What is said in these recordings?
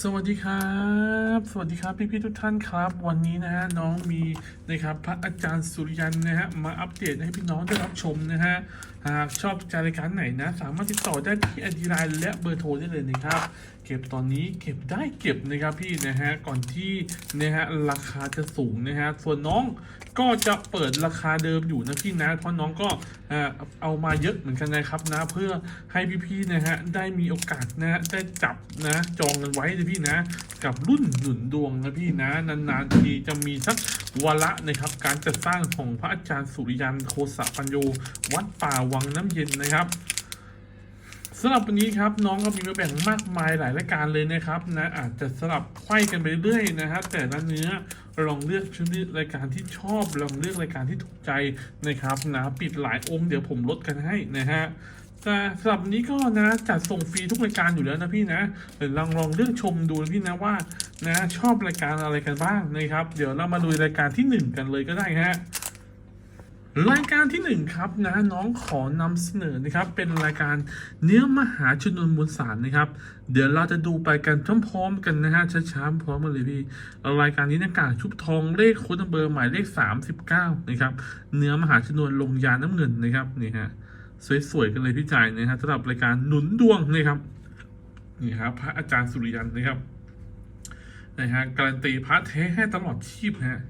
สวัสดีครับ สวัสดีครับพี่ๆทุกท่านครับ วันนี้นะฮะน้องมีนะครับพระอาจารย์สุริยันนะฮะมาอัปเดตให้พี่น้องได้รับชมนะฮะหากชอบรายการไหนนะ สามารถติดต่อได้ที่อดีไลน์และเบอร์โทรได้เลยนะครับเก็บตอนนี้เก็บได้เก็บนะครับพี่นะฮะก่อนที่นะฮะราคาจะสูงนะฮะส่วนน้องก็จะเปิดราคาเดิมอยู่นะพี่นะเพราะน้องก็เอามาเยอะเหมือนกันนะครับนะเพื่อให้พี่ๆนะฮะได้มีโอกาสนะฮะได้จับนะจองกันไว้นะพี่นะ กับรุ่นหนุนดวงนะพี่นะนานๆทีจะมีสักวาระนะครับ การจัดสร้างของพระอาจารย์สุริยันโคสะปัญโยวัดป่าวังน้ำเย็นนะครับ สำหรับวันนี้ครับน้องก็มีมาแบ่งมากมายหลายรายการเลยนะครับนะอาจจะสลับไข้กันไปเรื่อยนะฮะแต่ละเนื้อลองเลือกชุดรายการที่ชอบลองเลือกรายการที่ถูกใจนะครับนะปิดหลายองค์เดี๋ยวผมลดกันให้นะฮะแต่สำหรับนี้ก็นะจัดส่งฟรีทุกรายการอยู่แล้วนะพี่นะลองลองเลือกชมดูนะพี่นะว่านะชอบรายการอะไรกันบ้างนะครับ เดี๋ยวเรามาดูรายการที่หนึ่งกันเลยก็ได้ฮะ รายการที่หนึ่งครับนะน้องขอนำเสนอนะครับ เป็นรายการเนื้อมหาชนวนมวลสารนะครับ เดี๋ยวเราจะดูไปกันพร้อมๆกันนะฮะช้าๆพร้อมกันเลยพี่รายการนี้น้ากากชุบทองเลขโค้ดเบอร์หมายเลข 39 นะครับ เนื้อมหาชนวนลงยาน้ำเงินนะครับนี่ฮะสวยๆกันเลยพี่จ่ายนะฮะสำหรับรายการหนุนดวงนะครับนี่ครับพระอาจารย์สุริยันนะครับนะฮะการันตีพระเทให้ตลอดชีพฮะ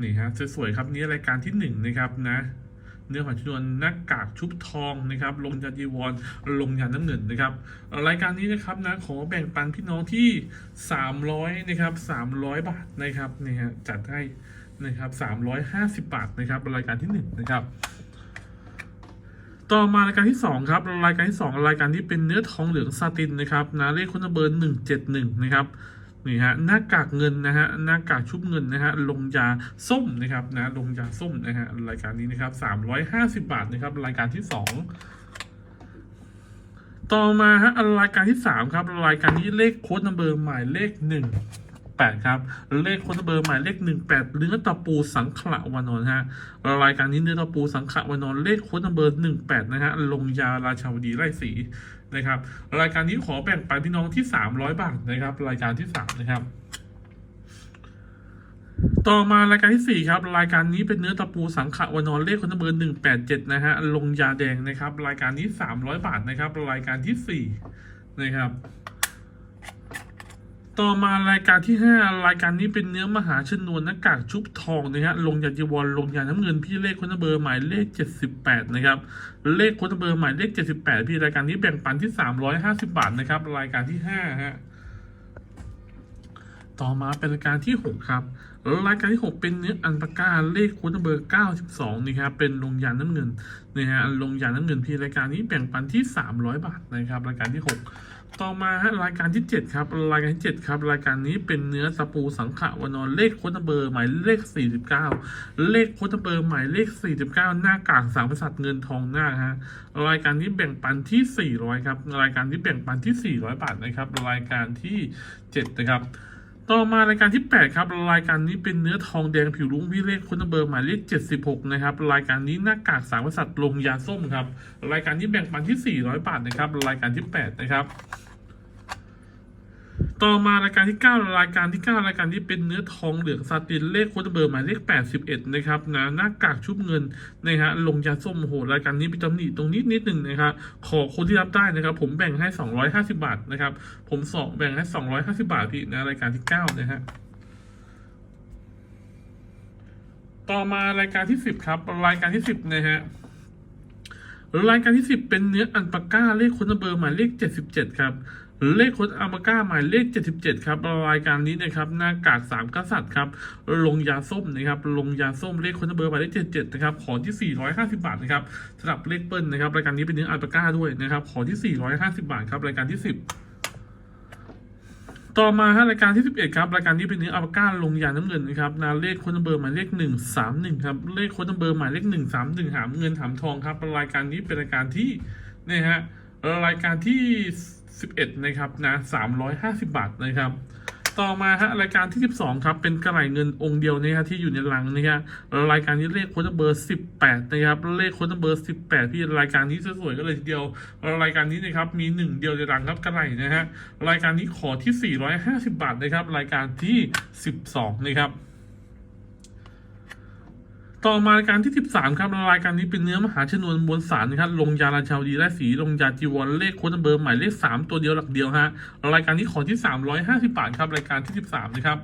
นี่ฮะสวยๆครับนี่รายการที่หนึ่งนะครับนะเนื้อหอยชนวนหน้ากากชุบทองนะครับลงยาจีวรลงยาน้ำเงินนะครับรายการนี้นะครับนะขอแบ่งปันพี่น้องที่ 300นะครับ300 บาทนะครับนี่ฮะจัดให้นะครับ350 บาทนะครับรายการที่หนึ่งนะครับ ต่อมารายการที่สองครับ รายการที่สองรายการที่เป็นเนื้อทองเหลืองซาตินนะครับนะเลขคุณเบอร์หนึ่งเจ็ดหนึ่งนะครับ นี่ฮะหน้ากากเงินนะฮะหน้ากากชุบเงินนะฮะลงยาส้มนะครับนะลงยาส้มนะฮะรายการนี้นะครับสามร้อยห้าสิบาทนะครับรายการที่สองต่อมาฮะรายการที่สามครับรายการนี้เลขโค้ดนัมเบอร์หมายเลขหนึ่ง แปดครับ เลขคนเบอร์หมายเลขหนึ่งแปดเนื้อตะปูสังขละวานอนฮะรายการนี้เนื้อตะปูสังขละวานอนเลขคนเบอร์หนึ่งแปดนะฮะลงยาราชาวดีไร่สีนะครับ รายการนี้ขอแบ่งปันพี่น้องที่ 300 บาทนะครับ รายการที่ 3 นะครับต่อมารายการที่ 4 ครับ รายการนี้เป็นเนื้อตะปูสังขะวานอนเลขคนเบอร์187นะฮะลงยาแดงนะครับ รายการนี้ 300 บาทนะครับ รายการที่ 4 นะครับ ต่อมารายการที่ 5 รายการนี้เป็นเนื้อมหาชนวนหน้ากากชุบทองนะฮะลงยาจีวรลงยาน้ำเงินพี่เลขคนเบอร์หมายเลข 78 นะครับ เลขคนเบอร์หมายเลข 78 พี่รายการนี้แบ่งปันที่ 350 บาทนะครับ รายการที่5ฮะต่อมาเป็นรายการที่ 6 ครับ รายการที่ 6 เป็นเนื้ออันปาก้าเลขคูณเบอร์ 92 นี่ครับเป็นลงยาน้ำเงินนะฮะลงยาน้ำเงินพี่รายการนี้แบ่งปันที่ 300 บาทนะครับ รายการที่ 6 ต่อมาฮะรายการที่ 7 ครับ รายการที่7ครับ รายการนี้เป็นเนื้อสปูสังขะวนอนเลขโคตเบอร์หมายเลข 49 เลขโคตเบอร์หมายเลข 49 หน้ากากสามกษัตเงินทองหน้าฮะรายการนี้แบ่งปันที่ 400 ครับ รายการนี้แบ่งปันที่ 400 บาทนะครับ รายการที่ 7 นะครับ ต่อมารายการที่ 8 ครับ รายการนี้เป็นเนื้อทองแดงผิวรุ้งวิเลขคุณเบอร์หมายเลข 76 นะครับ รายการนี้หน้ากากสามกษัตริย์ลงยาส้มครับ รายการนี้แบ่งปันที่ 400 บาทนะครับ รายการที่ 8 นะครับ ต่อมารายการที่ 9 รายการที่ 9 รายการที่เป็นเนื้อทองเหลืองซาตินเลขโคดเบอร์หมายเลข 81 นะครับนะหน้ากากชุบเงินนะฮะลงยาส้มโหรายการนี้มีตำหนิตรงนี้นิดหนึ่งนะครับขอคนที่รับได้นะครับ ผมแบ่งให้ 250 บาทนะครับ ผมสองแบ่งให้ 250 บาทพี่นะรายการที่ 9 นะฮะต่อมารายการที่ 10 ครับ รายการที่ 10 นะฮะรายการที่ 10 เป็นเนื้ออันปาก้าเลขคนเบอร์หมายเลข 77 ครับ เลขคนอัลปาก้าหมายเลข 77 ครับรายการนี้นะครับหน้ากากสามกษัตริย์ครับลงยาส้มนะครับลงยาส้มเลขคนเบอร์หมายเลข 77 นะครับขอที่ 450 บาทนะครับสำหรับเลขเปิ้ลนะครับรายการนี้เป็นเนื้ออัลปาก้าด้วยนะครับขอที่ 450 บาทครับรายการที่ 10ต่อมาฮะรายการที่ 11 ครับรายการนี้เป็นเนื้ออัลปาก้าลงยาน้ำเงินนะครับนะเลขโค้ดนัมเบอร์หมายเลข 131 ครับเลขโค้ดนัมเบอร์หมายเลข 131 หามเงินหามทองครับรายการนี้เป็นรายการที่นะฮะรายการที่ 11นะครับนะ350 บาทนะครับ ต่อมาฮะรายการที่ 12 ครับ เป็นกระไหลเงินองค์เดียวนะฮะที่อยู่ในลังนะฮะรายการนี้เลขโค้ดเบอร์ 18 นะครับ เลขโค้ดเบอร์ 18 พี่รายการนี้สวยๆก็เลยทีเดียว รายการนี้นะครับมีหนึ่งเดียวในรังครับกระไหลนะฮะรายการนี้ขอที่ 450 บาทนะครับ รายการที่ 12 นะครับ ต่อมารายการที่ 13 ครับรายการนี้เป็นเนื้อมหาชนวนมวลสารนะครับลงยาราชาวดีและสีลงยาจีวรเลขโค้ดเบอร์หมายเลข 3 ตัวเดียวหลักเดียวฮะรายการนี้ขอที่ 350 บาทครับรายการที่ 13 นะครับ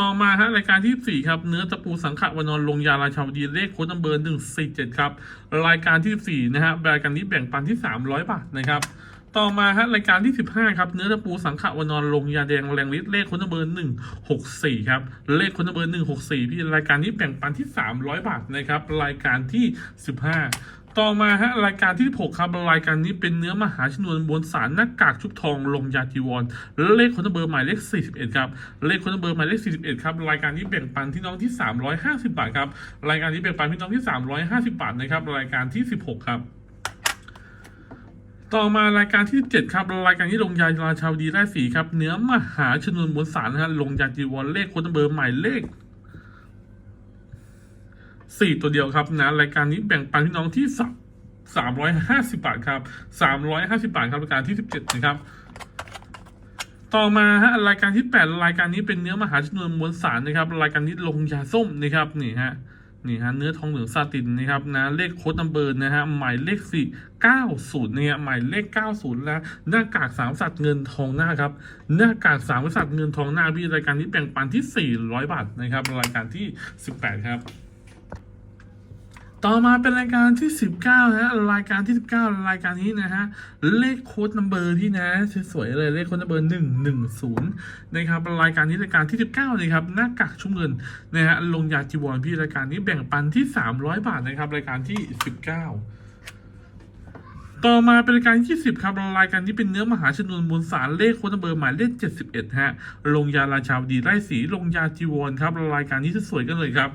ต่อมาฮะรายการที่ 4 ครับเนื้อตะปูสังขะวนอนลงยาราชาวดีเลขโค้ดเบอร์147 ครับรายการที่ 4 นะฮะรายการนี้แบ่งปันที่ 300 บาทนะครับ ต่อมาฮะรายการที่ 15 ครับ เนื้อตะปูสังขะวนอนลงยาแดงแรงฤทธิ์เลขคนเบอร์ 164 ครับ เลขคนเบอร์ 164 พี่รายการนี้แบ่งปันที่ 300 บาทนะครับ รายการที่ 15ต่อมาฮะรายการที่ 16 ครับ รายการนี้เป็นเนื้อมหาชนวนมวลสารหน้ากากชุบทองลงยาจีวรเลขคนเบอร์หมายเลข 41 ครับ เลขคนเบอร์หมายเลข 41 ครับ รายการนี้แบ่งปันที่น้องที่ 350 บาทครับ รายการนี้แบ่งปันพี่น้องที่ 350 บาทนะครับ รายการที่ 16 ครับ ต่อมารายการที่ 7 ครับรายการที่ลงยาราชาวดีได้สีครับ เนื้อมหาชนวนมวลสารนะฮะลงยาจีวรเลขคนเบอร์หมายเลขสี่ตัวเดียวครับนะรายการนี้แบ่งปันพี่น้องที่สัสามร้อยห้าสิบาทครับสามร้อยห้าสิบาทครับรายการที่สิบเจ็ดนะครับ ต่อมาฮะรายการที่ 8 รายการนี้เป็นเนื้อมหาชนวนมวลสารนะครับ รายการนี้ลงยาส้มนะครับนี่ฮะ นี่ฮะเนื้อทองเหลืองซาตินนะครับนะเลขโค้ดนัมเบอร์นะฮะหมายเลขสี่เก้าศูนย์เนี่ยหมายเลขเก้าศูนย์แล้วหน้ากากสามสัตว์เงินทองหน้าครับหน้ากากสามสัตว์เงินทองหน้าพี่รายการนี้แบ่งปันที่สี่ร้อยบาทนะครับรายการที่สิบแปดครับ ต่อมาเป็นรายการที่ 19ฮะรายการที่ 19 รายการนี้นะฮะเลขโค้ดนัมเบอร์ที่นะสวยๆเลยเลขโค้ดนัมเบอร์110นะครับรายการนี้รายการที่ 19นะครับหน้ากากชุ่มเงินนะฮะลงยาจีวรพี่รายการนี้แบ่งปันที่ 300 บาทนะครับรายการที่ 19ต่อมาเป็นรายการที่10ครับรายการนี้เป็นเนื้อมหาชนวนมวลสารเลขโค้ดนัมเบอร์หมายเลข 71 ฮะ ลงยาราชาวดีไร่สีลงยาจีวรครับรายการนี้สวยกันเลยครับ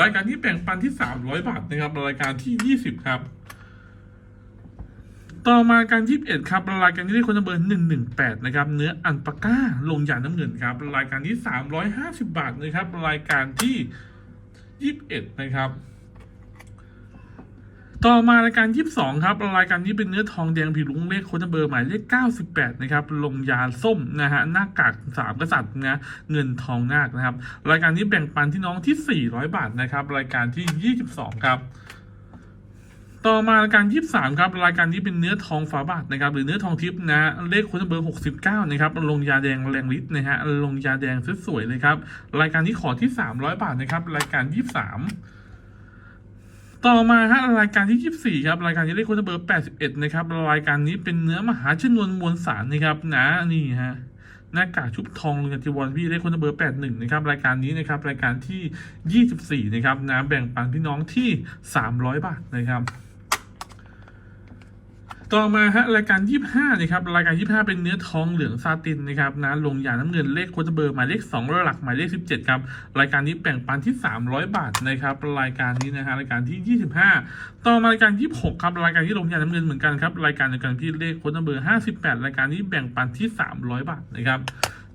รายการที่แบ่งปันที่300บาทนะครับรายการที่20ครับ ต่อมาการ21ครับรายการที่ได้คนเบอร์118นะครับ เนื้ออันปาก้าลงยาน้ำเงินครับ รายการที่350บาทนะครับ รายการที่21นะครับ ต่อมารายการ 22 ครับ รายการนี้เป็นเนื้อทองแดงผิวลุงเลขโค้ดเบอร์หมายเลข 98 นะครับ ลงยาส้มนะฮะ หน้ากากสามกษัตริย์นะ เงินทองนาคนะครับ รายการนี้แบ่งปันที่น้องที่ 400 บาทนะครับ รายการที่ 22 ครับต่อมารายการ 23 ครับ รายการนี้เป็นเนื้อทองฝาบาทนะครับ หรือเนื้อทองทิพย์นะเลขโค้ดเบอร์ 69 นะครับ ลงยาแดงแรงฤทธิ์นะฮะ ลงยาแดงสวยๆเลยครับ รายการนี้ขอที่ 300 บาทนะครับ รายการ 23 ต่อมาฮะรายการที่ 24 ครับ รายการที่เลขโค้ดเบอร์ 81 นะครับ รายการนี้เป็นเนื้อมหาชนวนมวลสารนะครับนะนี่ฮะหน้ากากชุบทองลงจากจีวรพี่เลขโค้ดเบอร์ 81 นะครับ รายการนี้นะครับ รายการที่ 24 นะครับนะแบ่งปันพี่น้องที่ 300 บาทนะครับ ต่อมาฮะรายการ 25นะครับรายการ 25 เป็นเนื้อทองเหลืองซาตินนะครับนะลงยาน้ำเงินเลขโค้ดเบอร์หมายเลข2แล้วหลักหมายเลข 17ครับรายการนี้แบ่งปันที่ 300 บาทนะครับรายการนี้นะฮะรายการที่ 25 ต่อมารายการ 26ครับรายการที่ลงยาน้ำเงินเหมือนกันครับรายการเดียวกันที่เลขโค้ดเบอร์ 58 รายการนี้แบ่งปันที่ 300 บาทนะครับ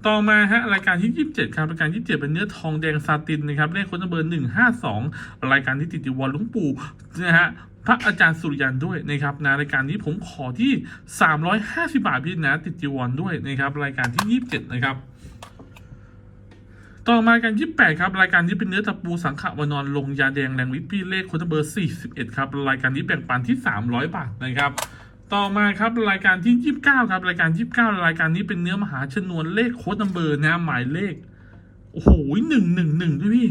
ต่อมาฮะรายการที่ 27 ครับรายการที่27เป็นเนื้อทองแดงซาตินนะครับเลขโค้ดเบอร์152 รายการที่ติดอยู่วอลลุงปู่นะฮะ พระอาจารย์สุริยันด้วยนะครับนะรายการนี้ผมขอที่ 350 บาทพี่นะติดจีวรด้วยนะครับ รายการที่ 27 นะครับ ต่อมารายการ28ครับ รายการนี้เป็นเนื้อตะปูสังขะวานอนลงยาแดงแรงฤทธิ์พี่เลขโค้ดเบอร์ 41 ครับ รายการนี้แบ่งปันที่ 300 บาทนะครับต่อมาครับรายการที่ 29 ครับ รายการ 29 รายการนี้เป็นเนื้อมหาชนวนเลขโค้ดนัมเบอร์นะหมายเลข โอ้โหหนึ่งหนึ่งหนึ่งด้วยพี่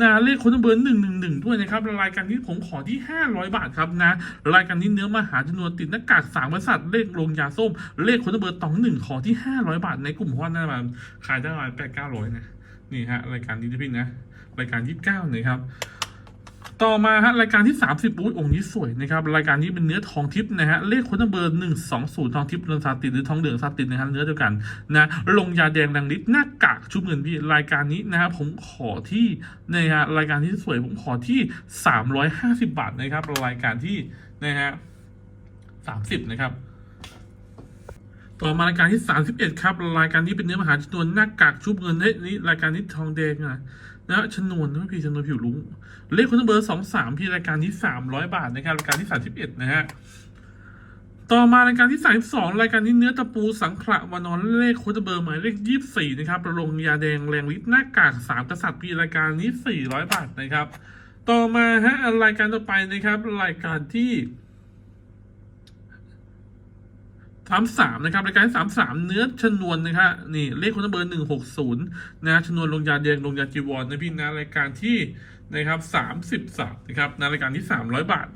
นะเลขโค้ดนัมเบอร์หนึ่งหนึ่งหนึ่งด้วยนะครับรายการนี้ผมขอที่ห้าร้อยบาทครับนะรายการนี้เนื้อมหาจำนวนติดหน้ากากสามกษัตริษัทเลขลงยาส้ม เลขโค้ดนัมเบอร์ตองหนึ่งขอที่ห้าร้อยบาทในกลุ่มเพราะว่าน่าจะขายได้ประมาณแปดเก้าร้อยนะนี่ฮะรายการนี้นะพี่นะรายการยี่สิบเก้านะครับ ต่อมาฮะรายการที่ 30อุ้ยองค์นี้สวยนะครับรายการนี้เป็นเนื้อทองทิพย์นะฮะเลขคนเบอร์หนึ่งสองศูนย์ทองทิพย์เรืองซาตินหรือทองเหลืองซาตินนะฮะเนื้อเดียวกันนะลงยาแดงดังฤทธิ์หน้ากากชุบเงินพี่รายการนี้นะครับผมขอที่นะฮะรายการที่สวยผมขอที่ 350 บาทนะครับรายการที่นะฮะ30นะครับต่อมารายการที่ 31 ครับ รายการนี้เป็นเนื้อมหาชนวนหน้ากากชุบเงินเฮ้ยนี่รายการนี้ทองแดงนะ นะชนวนนะพี่ชนวนผิวลุ้ง เลขคุณเบอร์สองสามพี่รายการที่300บาทนะครับรายการที่31นะฮะต่อมารายการที่32รายการนี้เนื้อตะปูสังขละวานอนเลขโคดเบอร์หมายเลข24นะครับประลงยาแดงแรงฤทธิ์หน้ากากสามกษัตริย์พี่รายการนี้400บาทนะครับ ต่อมาฮะรายการต่อไปนะครับ รายการที่ สามสามนะครับรายการสามสามเนื้อชนวนนะครับนี่เลขคนเบอร์หนึ่งหกศูนย์นะชนวนลงยาแดงลงยาจีวรนะพี่นะรายการที่นะครับสามสิบสามนะครับนะรายการที่สามร้อยบาท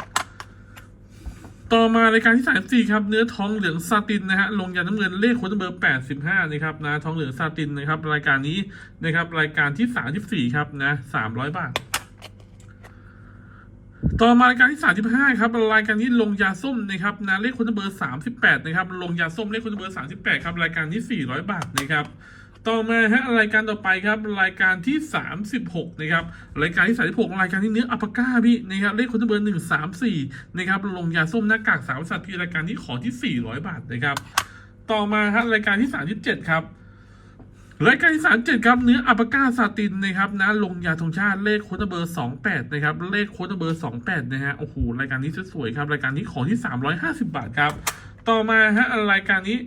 ต่อมารายการที่สามสี่ครับเนื้อทองเหลืองซาตินนะฮะลงยาน้ำเงินเลขคนเบอร์แปดสิบห้านะครับนะทองเหลืองซาตินนะครับรายการนี้นะครับรายการที่สามสิบสี่ครับนะสามร้อยบาท ต่อมารายการที่ 35 ครับรายการที่ลงยาส้มนะครับนะเลขคนเบอร์ 38 นะครับ ลงยาส้มเลขคนเบอร์ 38 ครับรายการที่ 400 บาทนะครับต่อมาฮะรายการต่อไปครับรายการที่ 36 นะครับรายการที่36รายการที่เนื้ออัปก้าพี่นะครับเลขคนเบอร์ 134 นะครับลงยาส้มหน้ากากสามสัตว์พี่รายการที่ขอที่ 400 บาทนะครับต่อมาฮะรายการที่ 37 ครับ รายการที่สามเจ็ดครับเนื้ออัปก้าซาตินนะครับนะลงยาธงชาติเลขโค้ดเบอร์สองแปดนะครับเลขโค้ดเบอร์สองแปดนะฮะโอ้โหรายการนี้สวยๆครับรายการนี้ของที่สามร้อยห้าสิบาทครับ ต่อมาฮะรายการนี้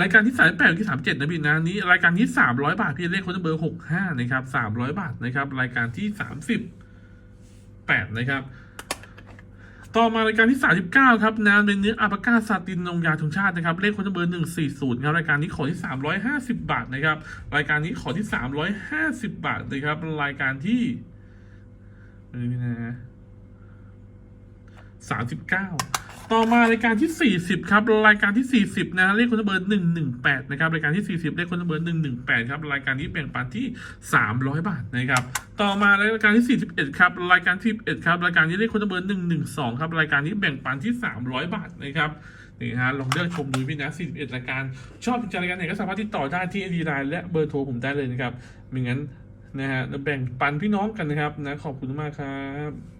รายการที่สามแปดที่สามเจ็ดนะพี่นะนี้รายการที่สามร้อยบาทพี่เลขโค้ดเบอร์หกห้านะครับสามร้อยบาทนะครับรายการที่สามสิบแปดนะครับ ต่อมารายการที่ 39 ครับนานเป็นเนื้ออาปาก้าซาตินนงยาธงชาตินะครับ เลขคนเบอร์ 140 ครับ รายการนี้ขอที่ 350 บาทนะครับ รายการนี้ขอที่ 350 บาทนะครับ รายการที่นี่นะ39 ต่อมารายการที่ 40 ครับ รายการที่ 40 นะเลขคนเบอร์ 118 นะครับ รายการที่ 40 เลขคนเบอร์ 118 ครับ รายการนี้แบ่งปันที่ 300 บาทนะครับ ต่อมารายการที่ 41 ครับ รายการที่11ครับ รายการนี้เลขคนเบอร์ 112 ครับ รายการนี้แบ่งปันที่ 300 บาทนะครับนี่ฮะลองเลือกชมดูพี่นะ 41 รายการ ชอบใจรายการไหนก็สามารถติดต่อได้ที่ไอดีไลน์และเบอร์โทรผมได้เลยนะครับไม่งั้นนะฮะแบ่งปันพี่น้องกันนะครับนะขอบคุณมากครับ